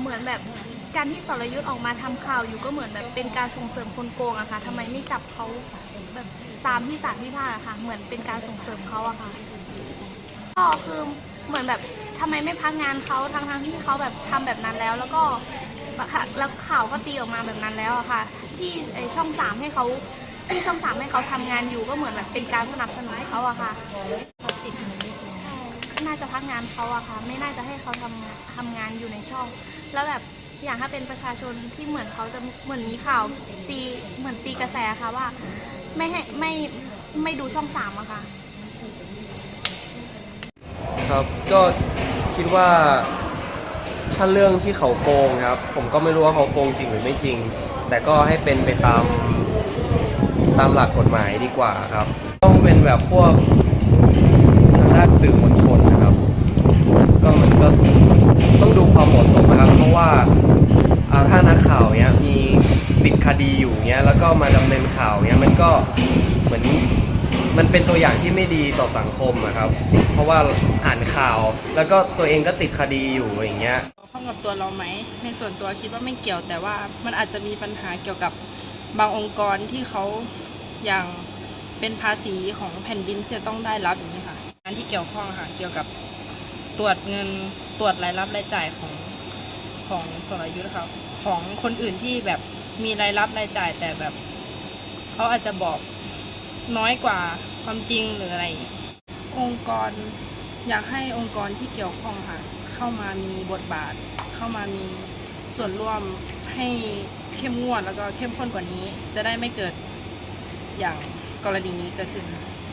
เหมือนแบบการที่สรยุทธ์ออกมาทำข่าวอยู่ก็เหมือนแบบเป็นการส่งเสริมคนโกงอะค่ะทำไมไม่จับเขาแบบตามที่ศาลพิพากษาอะค่ะ เหมือนเป็นการส่งเสริมเขาอะค่ะ ก็คือเหมือนแบบทำไมไม่พักงานเขาทั้งทั้งที่เขาแบบทำแบบนั้นแล้ว แล้วก็แล้วข่าวก็ตีออกมาแบบนั้นแล้วอะค่ะ ที่ช่องสามให้เขาที่ช่องสามให้เขาทำงานอยู่ก็เหมือนแบบเป็นการสนับสนุนเขาอะค่ะ น่าจะพักงานเขาอะค่ะ ไม่น่าจะให้เขาทำงานทำงานอยู่ในช่อง แล้วแบบอย่างถ้าเป็นประชาชนที่เหมือนเขาจะเหมือนมีข่าวตีเหมือนตีกระแสค่ะว่า ไม่ให้ไม่ไม่ดูช่องสามอะค่ะ ครับก็คิดว่าถ้าเรื่องที่เขาโกงครับ ผมก็ไม่รู้ว่าเขาโกงจริงหรือไม่จริง แต่ก็ให้เป็นไปตามตามหลักกฎหมายดีกว่าครับ ต้องเป็นแบบพวก สื่อมวลชนนะครับ ก็มันก็ต้องดูความเหมาะสมนะครับ เพราะว่าถ้านักข่าวเนี้ยมีติดคดีอยู่เนี้ยแล้วก็มาดำเนินข่าวเนี้ยมันก็เหมือนมันเป็นตัวอย่างที่ไม่ดีต่อสังคมอะครับ เพราะว่าอ่านข่าว แล้วก็ตัวเองก็ติดคดีอยู่อย่างเงี้ยเกี่ยวข้องกับตัวเราไหมในส่วนตัวคิดว่าไม่เกี่ยวแต่ว่ามันอาจจะมีปัญหาเกี่ยวกับบางองค์กรที่เขาอย่างเป็นภาษีของแผ่นดินที่จะต้องได้รับอย่างนี้ค่ะานที่เกี่ยวข้องค่ะเกี่ยวกับตรวจเงินตรวจรายรับรายจ่ายของของสรยุทธ์ค่ะของคนอื่นที่แบบมีรายรับรายจ่ายแต่แบบเขาอาจจะบอกน้อยกว่าความจริงหรืออะไร องเงี้ยองค์กรอยากให้องค์กรที่เกี่ยวข้องค่ะเข้ามามีบทบาท เข้ามามีส่วนร่วมให้เข้มงวดแล้วก็เข้มข้นกว่านี้ จะได้ไม่เกิดอย่างกรณีนี้เกิดขึ้นค่ะ